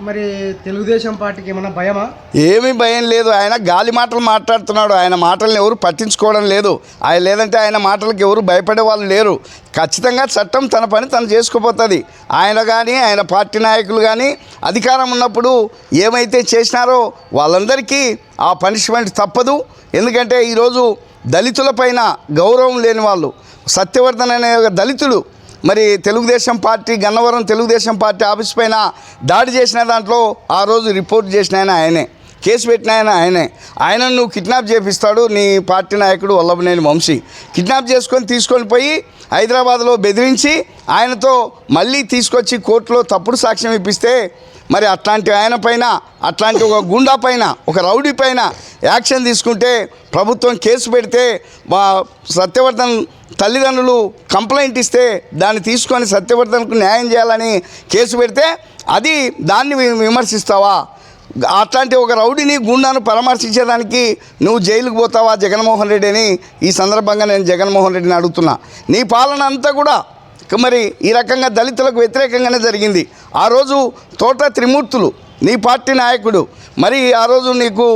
మరి తెలుగుదేశం పార్టీకి ఏమైనా భయమా? ఏమీ భయం లేదు. ఆయన గాలి మాటలు మాట్లాడుతున్నాడు. ఆయన మాటలను ఎవరు పట్టించుకోవడం లేదు. ఆయన లేదంటే ఆయన మాటలకు ఎవరు భయపడే వాళ్ళు లేరు. ఖచ్చితంగా చట్టం తన పని తను చేసుకుపోతుంది. ఆయన కానీ ఆయన పార్టీ నాయకులు కానీ అధికారం ఉన్నప్పుడు ఏమైతే చేసినారో వాళ్ళందరికీ ఆ పనిష్మెంట్ తప్పదు. ఎందుకంటే ఈరోజు దళితులపైన గౌరవం లేని వాళ్ళు సత్యవర్ధన్ అనే ఒక దళితుడు మరి Telugu Desam party Gannavaram Telugu Desam party office పైన దాడి చేసిన దాంట్లో ఆ రోజు రిపోర్ట్ చేసిన ఆయన ఆయనే. కేసు పెట్టిన ఆయన ఆయనే. ఆయన నువ్వు కిడ్నాప్ చేపిస్తాడు నీ పార్టీ నాయకుడు వల్లభనేని వంశీ. కిడ్నాప్ చేసుకొని తీసుకొని పోయి హైదరాబాద్లో బెదిరించి ఆయనతో మళ్ళీ తీసుకొచ్చి కోర్టులో తప్పుడు సాక్ష్యం ఇప్పిస్తే మరి అట్లాంటి ఆయన పైన అట్లాంటి ఒక గుండా పైన ఒక రౌడీ పైన యాక్షన్ తీసుకుంటే ప్రభుత్వం కేసు పెడితే మా సత్యవర్ధన్ తల్లిదండ్రులు కంప్లైంట్ ఇస్తే దాన్ని తీసుకొని సత్యవర్ధన్కు న్యాయం చేయాలని కేసు పెడితే అది దాన్ని విమర్శిస్తావా? అట్లాంటి ఒక రౌడీని గుండాను పరామర్శించేదానికి నువ్వు జైలుకు పోతావా జగన్మోహన్ రెడ్డి అని ఈ సందర్భంగా నేను జగన్మోహన్ రెడ్డిని అడుగుతున్నా. నీ పాలన అంతా కూడా మరి ఈ రకంగా దళితులకు వ్యతిరేకంగానే జరిగింది. ఆ రోజు తోట త్రిమూర్తులు నీ పార్టీ నాయకుడు. మరి ఆ రోజు నీకు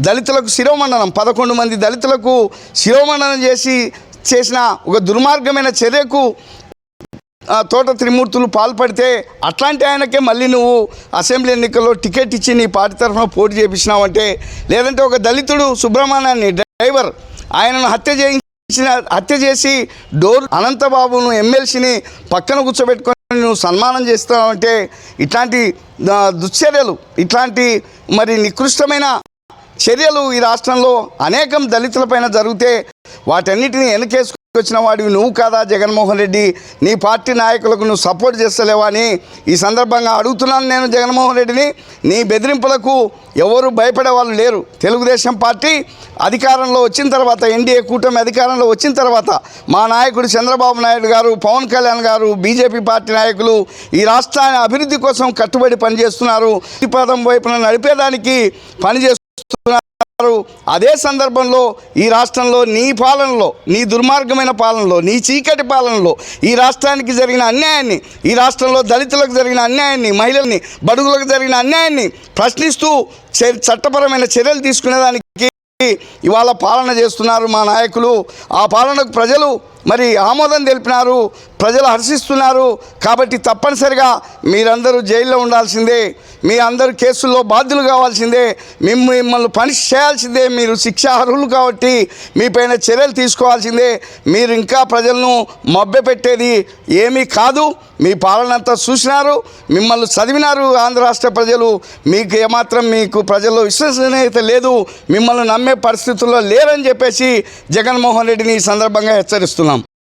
దళితులకు శిరోమండనం పదకొండు మంది దళితులకు శిరోమండనం చేసి చేసిన ఒక దుర్మార్గమైన చర్యకు ఆ తోట త్రిమూర్తులు పాల్పడితే అట్లాంటి ఆయనకే మళ్ళీ నువ్వు అసెంబ్లీ ఎన్నికల్లో టికెట్ ఇచ్చి నీ పార్టీ తరఫున పోటీ చేపించినావంటే లేదంటే ఒక దళితుడు సుబ్రహ్మణ్యాన్ని డ్రైవర్ ఆయనను హత్య చేయించిన హత్య చేసి డోర్ అనంతబాబును ఎమ్మెల్సీని పక్కన కూర్చోబెట్టుకొని నువ్వు సన్మానం చేస్తున్నావంటే ఇట్లాంటి దుశ్చర్యలు ఇట్లాంటి మరి నికృష్టమైన చర్యలు ఈ రాష్ట్రంలో అనేకం దళితులపైన జరిగితే వాటన్నిటిని వచ్చిన వాడివి నువ్వు కాదా జగన్మోహన్ రెడ్డి? నీ పార్టీ నాయకులకు నువ్వు సపోర్ట్ చేస్తలేవా అని ఈ సందర్భంగా అడుగుతున్నాను నేను జగన్మోహన్ రెడ్డిని. నీ బెదిరింపులకు ఎవరు భయపడే వాళ్ళు లేరు. తెలుగుదేశం పార్టీ అధికారంలో వచ్చిన తర్వాత ఎన్డీఏ కూటమి అధికారంలో వచ్చిన తర్వాత మా నాయకుడు చంద్రబాబు నాయుడు గారు పవన్ కళ్యాణ్ గారు బీజేపీ పార్టీ నాయకులు ఈ రాష్ట్రాన్ని అభివృద్ధి కోసం కట్టుబడి పనిచేస్తున్నారు. ఈ పదం వైపున నడిపేదానికి పనిచేస్తున్నారు అదే సందర్భంలో ఈ రాష్ట్రంలో నీ పాలనలో నీ దుర్మార్గమైన పాలనలో నీ చీకటి పాలనలో ఈ రాష్ట్రానికి జరిగిన అన్యాయాన్ని ఈ రాష్ట్రంలో దళితులకు జరిగిన అన్యాయాన్ని మహిళల్ని బడుగులకు జరిగిన అన్యాయాన్ని ప్రశ్నిస్తూ చట్టపరమైన చర్యలు తీసుకునేదానికి ఇవాళ పాలన చేస్తున్నారు మా నాయకులు. ఆ పాలనకు ప్రజలు మరి ఆమోదం తెలిపినారు ప్రజలు హర్షిస్తున్నారు. కాబట్టి తప్పనిసరిగా మీరందరూ జైల్లో ఉండాల్సిందే. మీ అందరూ కేసుల్లో బాధ్యులు కావాల్సిందే. మిమ్మ మిమ్మల్ని పనిష్ చేయాల్సిందే. మీరు శిక్షార్హులు కాబట్టి మీపైన చర్యలు తీసుకోవాల్సిందే. మీరు ఇంకా ప్రజలను మభ్యపెట్టేది ఏమీ కాదు. మీ పాలనంతా చూసినారు మిమ్మల్ని చదివినారు ఆంధ్ర రాష్ట్ర ప్రజలు. మీకు ఏమాత్రం మీకు ప్రజల్లో విశ్వసనీయత లేదు మిమ్మల్ని నమ్మే పరిస్థితుల్లో లేరని చెప్పేసి జగన్మోహన్ రెడ్డిని ఈ సందర్భంగా హెచ్చరిస్తున్నాం.